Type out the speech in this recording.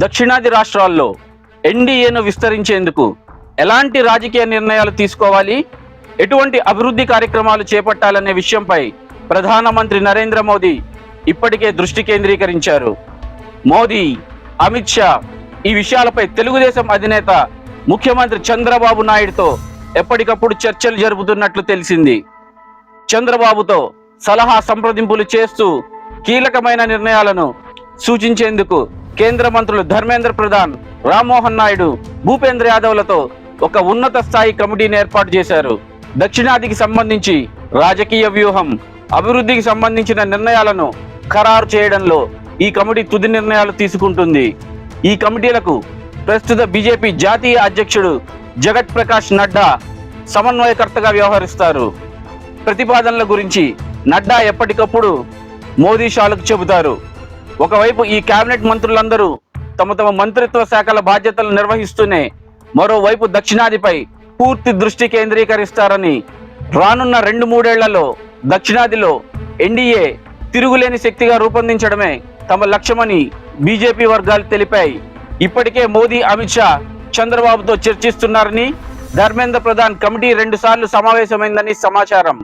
దక్షిణాది రాష్ట్రాల్లో ఎన్డీఏను విస్తరించేందుకు ఎలాంటి రాజకీయ నిర్ణయాలు తీసుకోవాలి? ఎటువంటి అభివృద్ధి కార్యక్రమాలు చేపట్టాలనే విషయంపై ప్రధానమంత్రి నరేంద్ర మోదీ ఇప్పటికే దృష్టి కేంద్రీకరించారు. మోదీ అమిత్ షా ఈ విషయాలపై తెలుగుదేశం అధినేత ముఖ్యమంత్రి చంద్రబాబు నాయుడుతో ఎప్పటికప్పుడు చర్చలు జరుపుతున్నట్లు తెలిసింది. చంద్రబాబుతో సలహా సంప్రదింపులు చేస్తూ కీలకమైన నిర్ణయాలను సూచించేందుకు కేంద్ర మంత్రులు ధర్మేంద్ర ప్రధాన్ రామ్మోహన్ నాయుడు భూపేంద్ర యాదవ్లతో ఒక ఉన్నత స్థాయి కమిటీని ఏర్పాటు చేశారు. దక్షిణాదికి సంబంధించి రాజకీయ వ్యూహం అభివృద్ధికి సంబంధించిన నిర్ణయాలను ఖరారు చేయడంలో ఈ కమిటీ తుది నిర్ణయాలు తీసుకుంటుంది. ఈ కమిటీలకు ప్రస్తుత బీజేపీ జాతీయ అధ్యక్షుడు జగత్ ప్రకాష్ నడ్డా సమన్వయకర్తగా వ్యవహరిస్తారు. ప్రతిపాదనల గురించి నడ్డా ఎప్పటికప్పుడు మోదీ షాలకు చెబుతారు. ఒకవైపు ఈ కేబినెట్ మంత్రులందరూ తమ తమ మంత్రిత్వ శాఖల బాధ్యతలు నిర్వహిస్తూనే మరోవైపు దక్షిణాదిపై పూర్తి దృష్టి కేంద్రీకరిస్తారని రానున్న రెండు మూడేళ్ళలో దక్షిణాదిలో ఎన్డీఏ తిరుగులేని శక్తిగా రూపొందించడమే తమ లక్ష్యమని బీజేపీ వర్గాలు తెలిపాయి. ఇప్పటికే మోదీ అమిత్ షా చంద్రబాబుతో చర్చిస్తున్నారని ధర్మేంద్ర ప్రధాన్ కమిటీ రెండుసార్లు సమావేశమైందని సమాచారం.